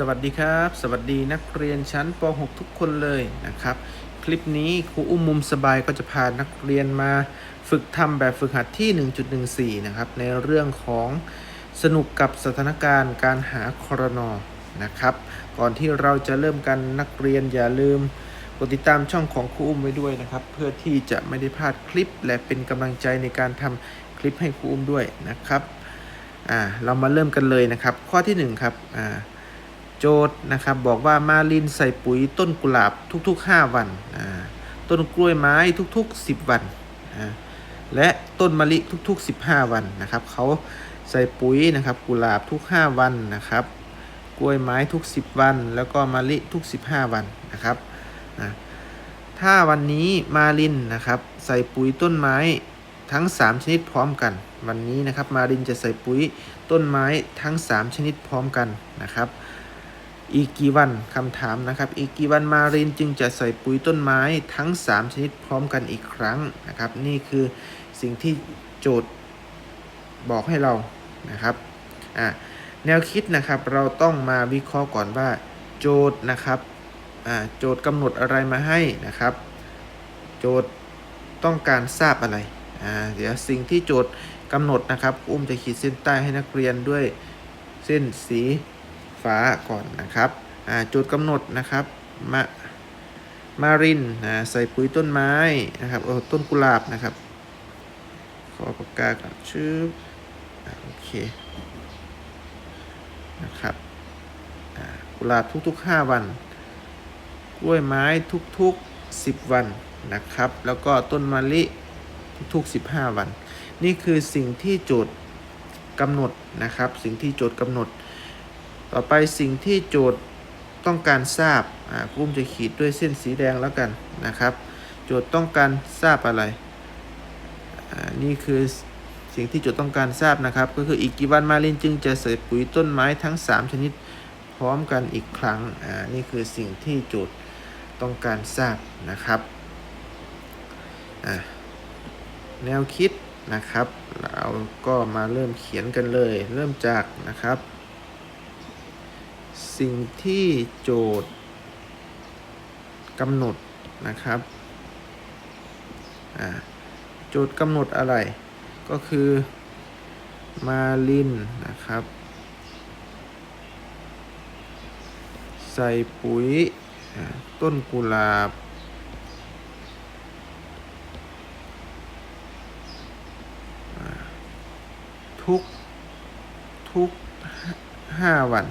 สวัสดีครับ สวัสดีนักเรียนชั้นป .6 ทุกคนเลยนะครับ คลิปนี้ครูอุ้มมุมสบายก็จะพานักเรียนมาฝึกทำแบบฝึกหัดที่ 1.14 นะครับ ในเรื่องของสนุกกับสถานการณ์การหาครนอนะครับ ก่อนที่เราจะเริ่มกันนักเรียนอย่าลืมกดติดตามช่องของครูอุ้มไว้ด้วยนะครับ เพื่อที่จะไม่ได้พลาดคลิป และเป็นกำลังใจในการทำคลิปให้ครูอุ้มด้วยนะครับอ่าเรามาเริ่มกันเลยนะครับ ข้อที่หนึ่งครับอ่า โจทย์นะครับบอกว่ามาลินใส่ปุ๋ยต้นกุหลาบทุก ๆ 5 วัน ต้นกล้วยไม้ทุก ๆ 10 วัน และต้นมะลิทุก ๆ 15 วันนะครับเขาใส่ปุ๋ยนะครับกุหลาบทุก 5 วันนะครับ กล้วยไม้ทุก 10 วัน แล้วก็มะลิทุก 15 วันนะครับถ้าวันนี้มาลินนะครับใส่ปุ๋ยต้นไม้ทั้ง 3 ชนิดพร้อมกัน วันนี้นะครับมารินจะใส่ปุ๋ยต้นไม้ทั้ง 3 ชนิดพร้อมกันนะครับ อีกกี่วันคำถามนะครับ อีกกี่วันมารินจึงจะใส่ปุ๋ยต้นไม้ทั้ง 3 ชนิดพร้อมกันอีกครั้งนะครับ นี่คือสิ่งที่โจทย์บอกให้เรานะครับอะแนวคิดนะครับเราต้องมาวิเคราะห์ก่อนว่า โจทย์นะครับอ่าโจทย์กำหนดอะไรมาให้นะครับ โจทย์ต้องการทราบอะไรอ่าเดี๋ยวสิ่งที่โจทย์กำหนดนะครับ อุ้มจะขีดเส้นใต้ให้นักเรียนด้วยเส้นสี ฟ้าก่อนนะครับจทย์กำหนดนะครับมามารินนะใส่ปุ๋ยต้นไม้นะครับเออต้นกุหลาบนะครับ ขอปากกาก่อนชื่อโอเคนะครับกุหลาบทุกๆ 5 วัน กล้วยไม้ทุกๆ 10 วันนะครับ แล้วก็ต้นมะลิทุกๆ 15 วัน นี่คือสิ่งที่โจทย์กำหนดนะครับ สิ่งที่โจทย์กำหนด ต่อไปสิ่งที่โจทย์ต้องการทราบอ่ากุ้มจะขีดด้วยเส้นสีแดงแล้วกันนะครับ โจทย์ต้องการทราบอะไรอ่านี่คือสิ่งที่โจทย์ต้องการทราบนะครับ ก็คืออีกกี่วันมาลินจึงจะใส่ปุ๋ยต้นไม้ทั้ง 3 ชนิดพร้อมกันอีกครั้งอ่านี่คือสิ่งที่โจทย์ต้องการทราบนะครับอ่าแนวคิดนะครับ เราก็มาเริ่มเขียนกันเลย เริ่มจากนะครับ สิ่งที่โจทย์กำหนดนะครับโจทย์กำหนดอะไรก็คือมาลินนะครับ ใส่ปุ๋ยต้นกุหลาบ ทุก ทุกห้าวัน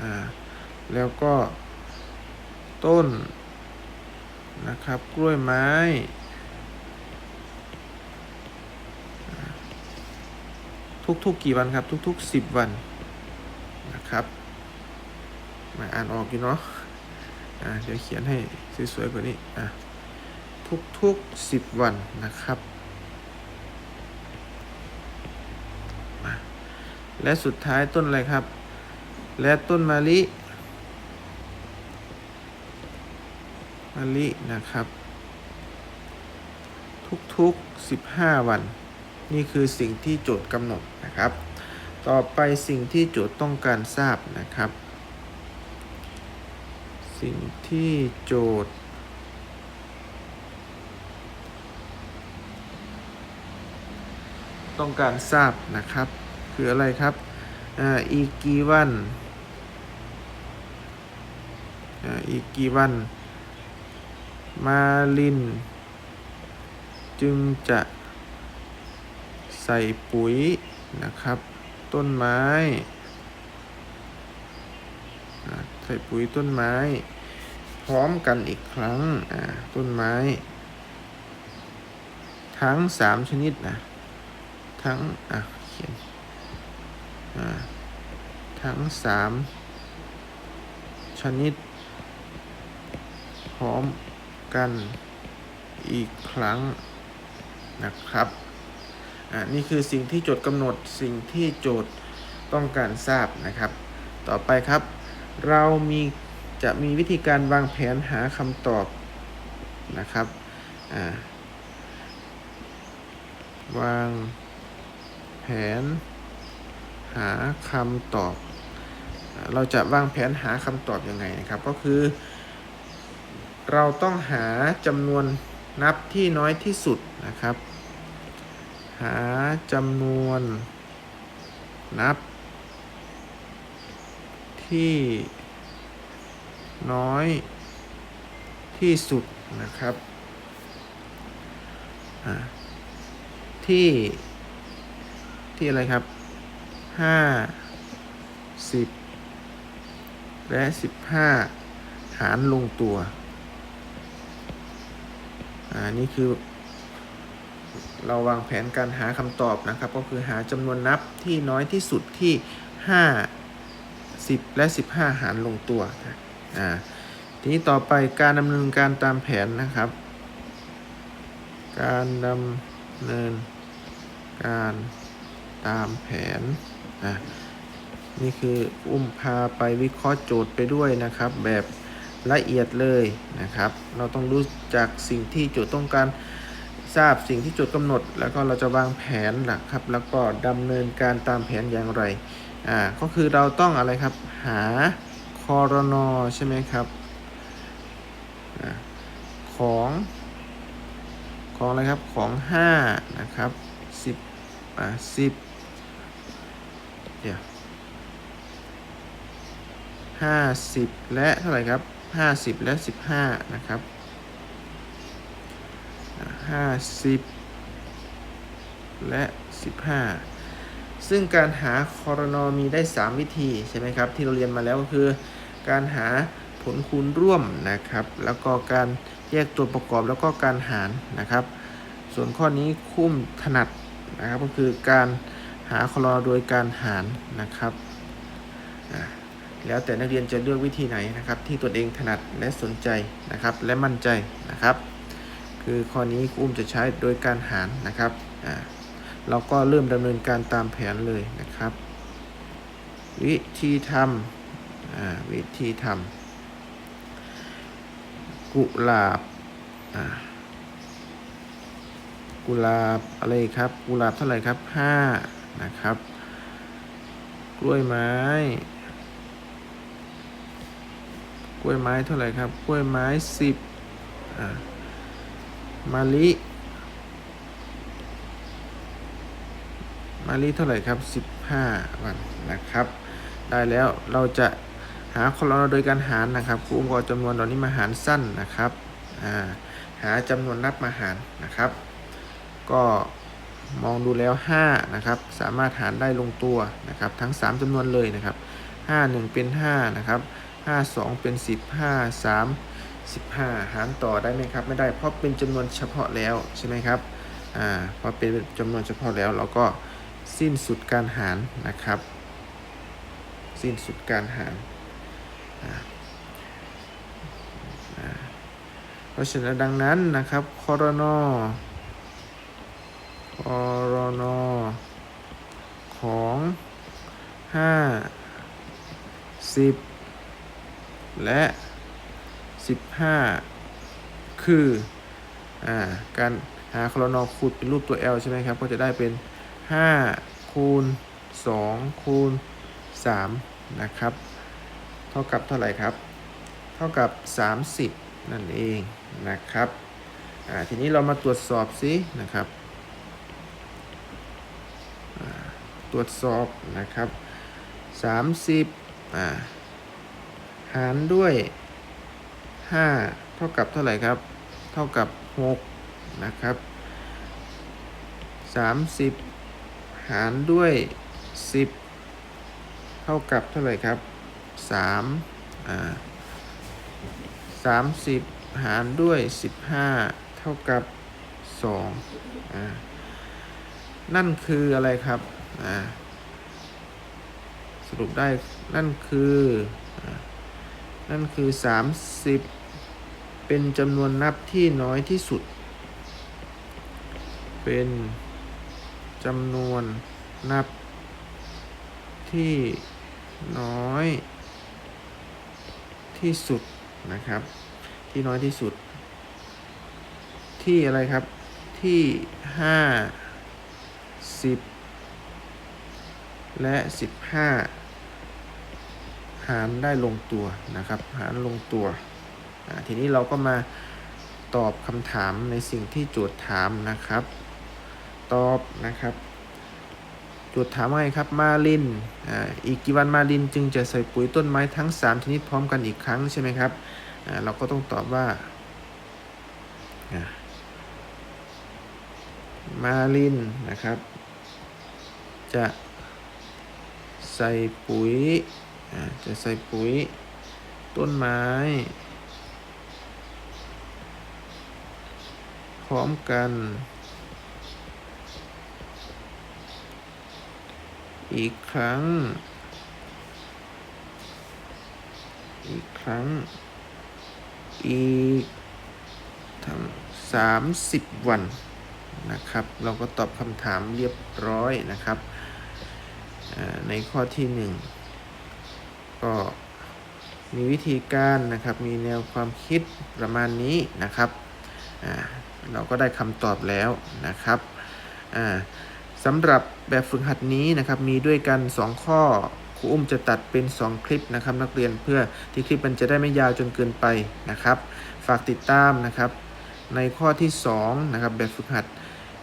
อ่าแล้วก็ต้นนะครับกล้วยไม้ ทุกๆกี่วันครับ ทุกๆสิบวันนะครับ มาอ่านออกอยู่เนาะอ่าเดี๋ยวเขียนให้สวยๆกว่านี้อะทุกๆสิบวันนะครับและสุดท้ายต้นอะไรครับ และต้นมะลิมะลินะครับ ทุกๆ 15 วัน นี่คือสิ่งที่โจทย์กำหนดนะครับ ต่อไปสิ่งที่โจทย์ต้องการทราบนะครับ สิ่งที่โจทย์ต้องการทราบนะครับ คืออะไรครับอ,อีกกี่วัน อีกกี่วัน มาลิน จึงจะใส่ปุ๋ยนะครับ ต้นไม้ ใส่ปุ๋ยต้นไม้ พร้อมกันอีกครั้งต้นไม้ ทั้งสามชนิดนะทั้งอะเขียนทั้งสามชนิด ร้อมกันอีกครั้งนะครับ อ่านี่คือสิ่งที่โจทย์กำหนดสิ่งที่โจทย์ต้องการทราบนะครับ ต่อไปครับ เรามีจะมีวิธีการวางแผนหาคำตอบนะครับ อ่าวางแผนหาคำตอบ เราจะวางแผนหาคำตอบยังไงนะครับ ก็คือ เราต้องหาจำนวนนับที่น้อยที่สุดนะครับ หาจำนวนนับ ที่น้อยที่สุดนะครับ ที่ ที่อะไรครับห้าสิบและสิบห้าหารลงตัว อ่านี่คือ เราวางแผนการหาคำตอบนะครับ ก็คือหาจำนวนนับที่น้อยที่สุดที่ 5 10 และ 15 หารลงตัวนะอ่าทีนี้ต่อไปการดำเนินการตามแผนนะครับ การดำเนินการตามแผนอะนี่คืออุ้มพาไปวิเคราะห์โจทย์ไปด้วยนะครับแบบ ละเอียดเลยนะครับ เราต้องรู้จักสิ่งที่โจทย์ต้องการทราบสิ่งที่โจทย์กำหนด แล้วก็เราจะวางแผนนะครับ แล้วก็ดำเนินการตามแผนอย่างไรอ่าก็คือเราต้องอะไรครับ หาคอรนอใช่ไหมครับอของของอะไรครับของ5นะครับ10อ่า10เดี๋ยว50 และเท่าไหร่ครับ 50และ15นะครับห้าสิบและสิบห้าซึ่งการหาคอรนอมีได้ 3 วิธีใช่ไหมครับ ที่เราเรียนมาแล้วก็คือ การหาผลคูณร่วมนะครับ แล้วก็การแยกตัวประกอบแล้วก็การหารนะครับ ส่วนข้อนี้คุ้มถนัดนะครับก็คือการหาคอรนอโดยการหารนะครับอ่า แล้วแต่นักเรียนจะเลือกวิธีไหนนะครับ ที่ตนเองถนัดและสนใจนะครับ และมั่นใจนะครับ คือข้อนี้ครูอุ้มจะใช้โดยการหารนะครับอ่าเราก็เริ่มดำเนินการตามแผนเลยนะครับ วิธีทำอ่าวิธีทำกุหลาบอ่ากุหลาบอะไรครับกุหลาบเท่าไหร่ครับห้านะครับ กล้วยไม้ กล้วยไม้เท่าไหร่ครับ กล้วยไม้สิบอ่ามาลิมาลิเท่าไหร่ครับ15วันนะครับ ได้แล้วเราจะหาคอลนโดยการหารนะครับครูอุ้มก็เอาจำนวนเหล่านี้มาหารสั้นนะครับอ่าหาจำนวนนับมาหารนะครับ ก็มองดูแล้ว5นะครับ สามารถหารได้ลงตัวนะครับ ทั้ง 3จำนวนเลยนะครับ 5 1 เป็น5นะครับ 5 2เป็น10 5 3 15หารต่อได้ไหมครับ ไม่ได้เพราะเป็นจำนวนเฉพาะแล้วใช่ไหมครับอ่าพอเป็นจำนวนเฉพาะแล้วเราก็สิ้นสุดการหารนะครับ สิ้นสุดการหารเพราะฉะนั้นดังนั้นนะครับคอรนอคอรนอของ5 10 และ 15 คืออ่าการหาคลอนอคูณเป็นรูปตัว L ใช่ไหมครับ ก็จะได้เป็น 5 คูณ 2 คูณ 3 นะครับ เท่ากับเท่าไหร่ครับ เท่ากับ 30 นั่นเองนะครับอ่าทีนี้เรามาตรวจสอบซินะครับตรวจสอบนะครับ 30อ่า หารด้วย5เท่ากับเท่าไหร่ครับ เท่ากับ6นะครับ30หารด้วย10เท่ากับเท่าไหร่ครับ3อ่า30หารด้วย15เท่ากับ2อ่านั่นคืออะไรครับอ่าสรุปได้นั่นคืออ่า นั่นคือ 30 เป็นจำนวนนับที่น้อยที่สุด เป็นจำนวนนับที่น้อยที่สุดนะครับ ที่น้อยที่สุด ที่อะไรครับที่5 10และ15หา รได้ลงตัวนะครับ หารลงตัว ทีนี้เราก็มาตอบคำถามในสิ่งที่โจทย์ถามนะครับ ตอบนะครับ โจทย์ถามว่าไงครับมาลินออีกกี่วันมาลินจึงจะใส่ปุ๋ยต้นไม้ทั้ง 3 ชนิดพร้อมกันอีกครั้งใช่ไหมครับเราก็ต้องตอบว่ามาลินนะครับ จะใส่ปุ๋ย จะใส่ปุ๋ยต้นไม้ พร้อมกัน อีกครั้ง อีกครั้ง อีกทั้งสามสิบวันนะครับ เราก็ตอบคำถามเรียบร้อยนะครับ ในข้อที่หนึ่ง ก็มีวิธีการนะครับ มีแนวความคิดประมาณนี้นะครับเราก็ได้คำตอบแล้วนะครับสำหรับแบบฝึกหัดนี้นะครับ มีด้วยกัน 2 ข้อครูอุ้มจะตัดเป็น 2 คลิปนะครับ นักเรียนเพื่อที่คลิปมันจะได้ไม่ยาวจนเกินไปนะครับ ฝากติดตามนะครับ ในข้อที่2นะครับแบบฝึกหัด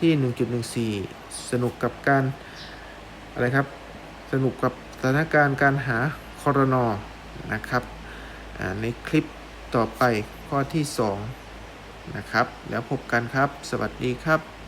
ที่ 1.14 สนุกกับการอะไรครับ สนุกกับสถานการณ์การหา คอรนอนะครับในคลิปต่อไปข้อที่ 2 นะครับ แล้วพบกันครับ สวัสดีครับ